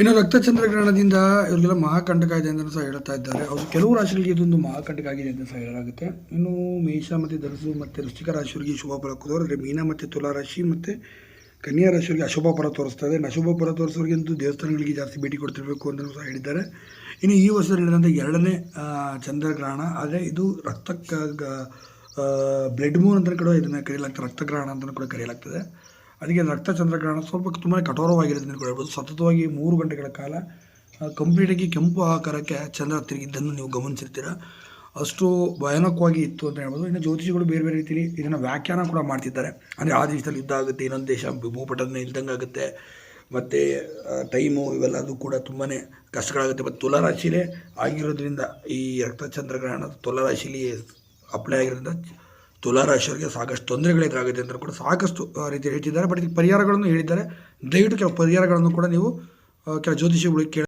ಇನ್ನು ರಕ್ತಚಂದ್ರಗ್ರಹಣದಿಂದ ಇವರಿಗೆಲ್ಲ ಮಹಾಕಂಟಕ ಇದೆ ಅಂತ ಸಹ ಹೇಳ್ತಾ ಇದ್ದಾರೆ. ಅವರು ಕೆಲವು ರಾಶಿಗಳಿಗೆ ಇದೊಂದು ಮಹಾಕಂಟಕ ಆಗಿದೆ ಅಂತ ಸಹ ಹೇಳಲಾಗುತ್ತೆ. ಇನ್ನು ಮೇಷ ಮತ್ತು ಧನಸು ಮತ್ತು ವೃಶ್ಚಿಕ ರಾಶಿಯವರಿಗೆ ಶುಭ ಫಲ ಅಂದರೆ ಮೀನ ಮತ್ತು ತುಲಾ ರಾಶಿ ಮತ್ತು ಕನ್ಯಾ ರಾಶಿಯವರಿಗೆ ಅಶುಭ ಫಲ ತೋರಿಸ್ತಾ ಇದೆ. ಅಶುಭ ಫಲ ತೋರಿಸೋರಿಗಂತೂ ದೇವಸ್ಥಾನಗಳಿಗೆ ಜಾಸ್ತಿ ಭೇಟಿ ಕೊಡ್ತಿರಬೇಕು ಅಂತ ಸಹ ಹೇಳಿದ್ದಾರೆ. ಇನ್ನು ಈ ವರ್ಷದಲ್ಲಿ ನಡೆದಂಥ ಎರಡನೇ ಚಂದ್ರಗ್ರಹಣ. ಆದರೆ ಇದು ರಕ್ತ ಬ್ಲಡ್ ಮೂನ್ ಅಂತ ಕೂಡ ಇದನ್ನು ಕರೆಯಲಾಗ್ತದೆ ರಕ್ತಗ್ರಹಣ ಅಂತಲೂ ಕೂಡ ಕರೆಯಲಾಗ್ತದೆ ಅದಕ್ಕೆ ರಕ್ತ ಚಂದ್ರಗ್ರಹಣ ಸ್ವಲ್ಪ ತುಂಬಾ ಕಠೋರವಾಗಿರುತ್ತೆ ಅಂತ ಹೇಳ್ಬೋದು. ಸತತವಾಗಿ ಮೂರು ಗಂಟೆಗಳ ಕಾಲ ಕಂಪ್ಲೀಟಾಗಿ ಕೆಂಪು ಆಕಾರಕ್ಕೆ ಚಂದ್ರ ತಿರುಗಿದ್ದನ್ನು ನೀವು ಗಮನಿಸಿರ್ತೀರ. ಅಷ್ಟು ಭಯಾನಕವಾಗಿ ಇತ್ತು ಅಂತ ಹೇಳ್ಬೋದು. ಇನ್ನು ಜ್ಯೋತಿಷಿಗಳು ಬೇರೆ ಬೇರೆ ರೀತಿಯಲ್ಲಿ ಇದನ್ನು ವ್ಯಾಖ್ಯಾನ ಕೂಡ ಮಾಡ್ತಿದ್ದಾರೆ. ಅಂದರೆ ಆ ದೇಶದಲ್ಲಿ ಯುದ್ಧ ಆಗುತ್ತೆ, ಇನ್ನೊಂದು ದೇಶ ಭೂಪಟನ ಇಲ್ದಂಗೆ ಆಗುತ್ತೆ. ಮತ್ತು ಟೈಮು ಇವೆಲ್ಲದು ಕೂಡ ತುಂಬಾ ಕಷ್ಟಗಳಾಗುತ್ತೆ. ಮತ್ತು ತುಲಾರಾಶಿಲೇ ಆಗಿರೋದ್ರಿಂದ ಈ ರಕ್ತ ಚಂದ್ರಗ್ರಹಣ ತುಲಾರಾಶಿಲಿ ಅಪ್ಲೈ ಆಗಿರೋದ್ರಿಂದ ತುಲಾರಾಶಿಯವರಿಗೆ ಸಾಕಷ್ಟು ತೊಂದರೆಗಳು ಎದುರಾಗುತ್ತೆ ಅಂತ ಕೂಡ ಸಾಕಷ್ಟು ರೀತಿ ಹೇಳ್ತಿದ್ದಾರೆ. ಬಟ್ ಇದಕ್ಕೆ ಪರಿಹಾರಗಳನ್ನು ಹೇಳಿದ್ದಾರೆ. ದಯವಿಟ್ಟು ಕೆಲವು ಪರಿಹಾರಗಳನ್ನು ಕೂಡ ನೀವು ಕೆಲವು ಕೆಲ ಜ್ಯೋತಿಷಿಗಳಿಗೆ ಕೇಳಿ